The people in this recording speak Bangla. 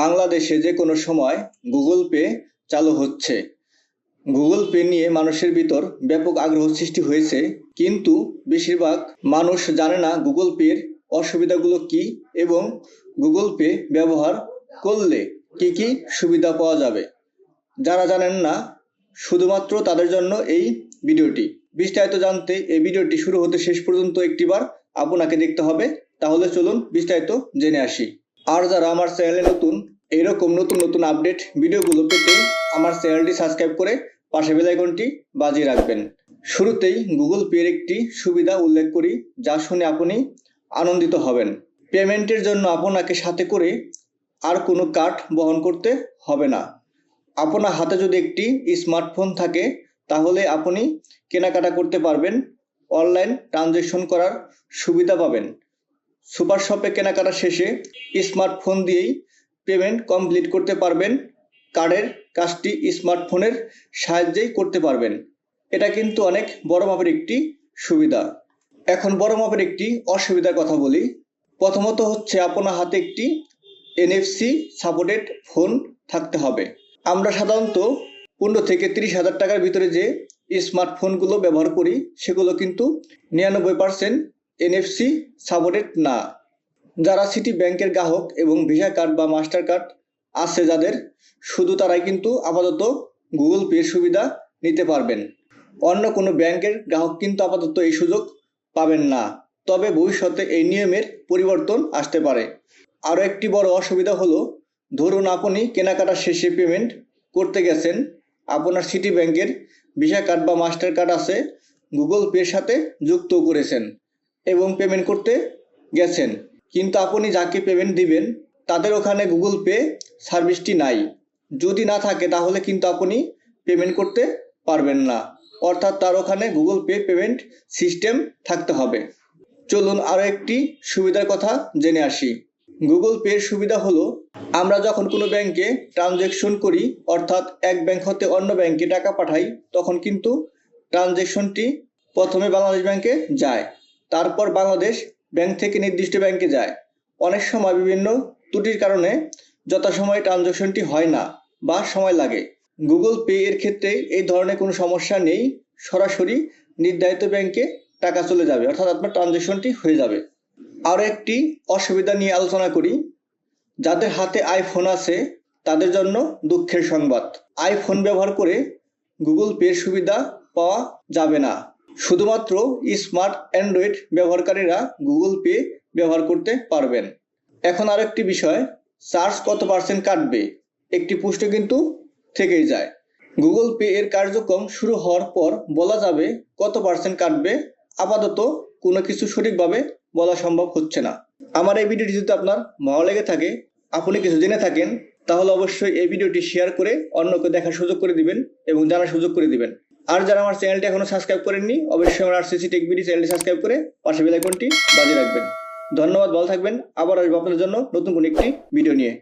বাংলাদেশে যে কোনো সময় গুগল পে চালু হচ্ছে। গুগল পে নিয়ে মানুষের ভিতর ব্যাপক আগ্রহ সৃষ্টি হয়েছে, কিন্তু বেশিরভাগ মানুষ জানে না গুগল পের অসুবিধাগুলো কি এবং গুগল পে ব্যবহার করলে কি কি সুবিধা পাওয়া যাবে। যারা জানেন না, শুধুমাত্র তাদের জন্য এই ভিডিওটি। বিস্তারিত জানতে এই ভিডিওটি শুরু হতে শেষ পর্যন্ত একটিবার আপনাকে দেখতে হবে। তাহলে চলুন বিস্তারিত জেনে আসি। আর যারা আমার চ্যানেলে নতুন এইরকম নতুন নতুন আপডেট ভিডিওগুলো পেতে আমার চ্যানেলটি সাবস্ক্রাইব করে পাশে বেল আইকনটি বাজিয়ে রাখবেন। শুরুতেই গুগল পের একটি সুবিধা উল্লেখ করি, যা শুনে আপনি আনন্দিত হবেন। পেমেন্টের জন্য আপনাকে সাথে করে আর কোনো কার্ড বহন করতে হবে না। আপনার হাতে যদি একটি স্মার্টফোন থাকে, তাহলে আপনি কেনাকাটা করতে পারবেন, অনলাইন ট্রানজেকশন করার সুবিধা পাবেন। সুপার শপে কেনাকাটা শেষে স্মার্টফোন দিয়েই পেমেন্ট কমপ্লিট করতে পারবেন। কার্ডের কাজটি স্মার্টফোনের সাহায্যেই করতে পারবেন। এটা কিন্তু অনেক বড় মাপের একটি সুবিধা। এখন বড় মাপের একটি অসুবিধার কথা বলি। প্রথমত হচ্ছে আপনার হাতে একটি এনএফসি সাপোর্টেড ফোন থাকতে হবে। আমরা সাধারণত পনেরো থেকে তিরিশ হাজার টাকার ভিতরে যে স্মার্টফোনগুলো ব্যবহার করি, সেগুলো কিন্তু নিরানব্বই পার্সেন্ট এনএফসি সাপোর্টেড না। যারা সিটি ব্যাংকের গ্রাহক এবং ভিসা কার্ড বা মাস্টার কার্ড আছে যাদের, শুধু তারাই কিন্তু আপাতত গুগল পে সুবিধা নিতে পারবেন। অন্য কোনো ব্যাংকের গ্রাহক কিন্তু আপাতত এই সুযোগ পাবেন না। তবে ভবিষ্যতে এই নিয়মের পরিবর্তন আসতে পারে। আরও একটি বড় অসুবিধা হলো, ধরুন আপনি কেনাকাটা শেষে পেমেন্ট করতে গেছেন, আপনার সিটি ব্যাংকের ভিসা কার্ড বা মাস্টার কার্ড আছে, গুগল পের সাথে যুক্ত করেছেন। এবং পেমেন্ট করতে গেছেন। কিন্তু আপনি যাকে পেমেন্ট দিবেন, তাদের ওখানে গুগল পে সার্ভিসটি নাই। যদি না থাকে, তাহলে কিন্তু আপনি পেমেন্ট করতে পারবেন না। অর্থাৎ তার ওখানে গুগল পে পেমেন্ট সিস্টেম থাকতে হবে। চলুন আরও একটি সুবিধার কথা জেনে আসি। গুগল পের সুবিধা হলো, আমরা যখন কোনো ব্যাংকে ট্রানজ্যাকশন করি, অর্থাৎ এক ব্যাংক হতে অন্য ব্যাংকে টাকা পাঠাই, তখন কিন্তু ট্রানজ্যাকশনটি প্রথমে বাংলাদেশ ব্যাংকে যায়। তারপর বাংলাদেশ ব্যাংক থেকে নির্দিষ্ট ব্যাংকে যায়। অনেক সময় বিভিন্ন ত্রুটির কারণে যথাসময়ে ট্রানজ্যাকশনটি হয় না বা সময় লাগে। গুগল পে এর ক্ষেত্রে এই ধরনের কোনো সমস্যা নেই। সরাসরি নির্ধারিত ব্যাংকে টাকা চলে যাবে, অর্থাৎ আপনার ট্রানজ্যাকশনটি হয়ে যাবে। আরও একটি অসুবিধা নিয়ে আলোচনা করি। যাদের হাতে আইফোন আছে, তাদের জন্য দুঃখের সংবাদ। আইফোন ব্যবহার করে গুগল পের সুবিধা পাওয়া যাবে না। শুধুমাত্র স্মার্ট অ্যান্ড্রয়েড ব্যবহারকারীরা গুগল পে ব্যবহার করতে পারবেন। এখন আর একটি বিষয় চার্জ কত পার্সেন্ট কাটবে? একটি প্রশ্ন কিন্তু থেকেই যায়। গুগল পে এর কার্যক্রম শুরু হওয়ার পর বলা যাবে কত পার্সেন্ট কাটবে? আপাতত কোনো কিছু সঠিকভাবে বলা সম্ভব হচ্ছে না। আমার এই ভিডিওটি যদি আপনার ভালো লেগে থাকে, আপনি কিছু জেনে থাকেন, তাহলে অবশ্যই এই ভিডিওটি শেয়ার করে অন্যকে দেখার সুযোগ করে দিবেন এবং জানার সুযোগ করে দিবেন। আর যারা আমার চ্যানেলটি এখনও সাবস্ক্রাইব করেননি, অবশ্যই আমার আরসিসি টেক বিডি চ্যানেলটি সাবস্ক্রাইব করে পাশে বেল আইকনটি বাজিয়ে রাখবেন। ধন্যবাদ, ভালো থাকবেন। আবার আসব আপনাদের জন্য নতুন কোনো একটি ভিডিও নিয়ে।